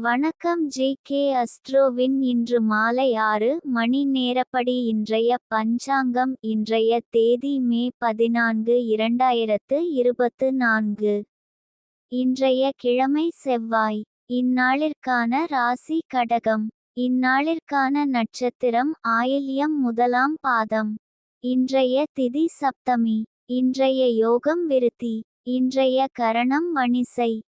வணக்கம் J K அஸ்ட்ரோவின் இன்று மாலை ஆறு மணி நேரப்படி இன்றைய பஞ்சாங்கம் இன்றைய தேதி மே பதினான்கு இரண்டாயிரத்து இருபத்து நான்கு. இன்றைய கிழமை செவ்வாய். இந்நாளிற்கான ராசி கடகம். இந்நாளிற்கான நட்சத்திரம் ஆயில்யம் முதலாம் பாதம். இன்றைய திதி சப்தமி. இன்றைய யோகம் விருத்தி. இன்றைய கரணம் வணிசை.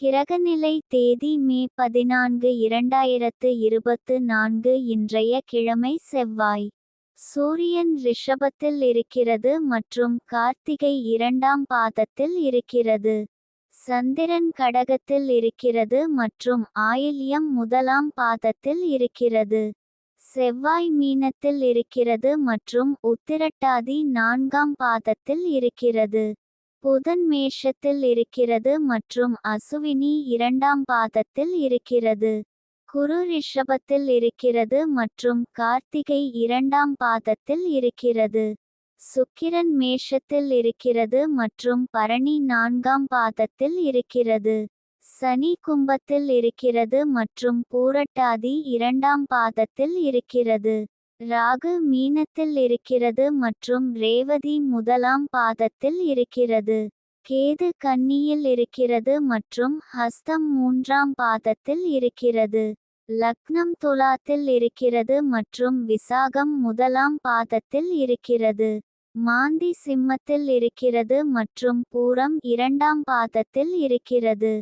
கிரகநிலை தேதி மே பதினான்கு இரண்டாயிரத்து இருபத்து நான்கு இன்றைய கிழமை செவ்வாய். சூரியன் ரிஷபத்தில் இருக்கிறது மற்றும் கார்த்திகை இரண்டாம் பாதத்தில் இருக்கிறது. சந்திரன் கடகத்தில் இருக்கிறது மற்றும் ஆயில்யம் முதலாம் பாதத்தில் இருக்கிறது. செவ்வாய் மீனத்தில் இருக்கிறது மற்றும் உத்திரட்டாதி நான்காம் பாதத்தில் இருக்கிறது. புதன் மேஷத்தில் இருக்கிறது மற்றும் அசுவினி இரண்டாம் பாதத்தில் இருக்கிறது. குரு ரிஷபத்தில் இருக்கிறது மற்றும் கார்த்திகை இரண்டாம் பாதத்தில் இருக்கிறது. சுக்கிரன் மேஷத்தில் இருக்கிறது மற்றும் பரணி நான்காம் பாதத்தில் இருக்கிறது. சனி கும்பத்தில் இருக்கிறது மற்றும் பூரட்டாதி இரண்டாம் பாதத்தில் இருக்கிறது. ராகு மீனத்தில் இருக்கிறது மற்றும் ரேவதி முதலாம் பாதத்தில் இருக்கிறது. கேது கன்னியில் இருக்கிறது மற்றும் ஹஸ்தம் மூன்றாம் பாதத்தில் இருக்கிறது. லக்னம் துலாத்தில் இருக்கிறது மற்றும் விசாகம் முதலாம் பாதத்தில் இருக்கிறது. மாந்தி சிம்மத்தில் இருக்கிறது மற்றும் பூரம் இரண்டாம் பாதத்தில் இருக்கிறது.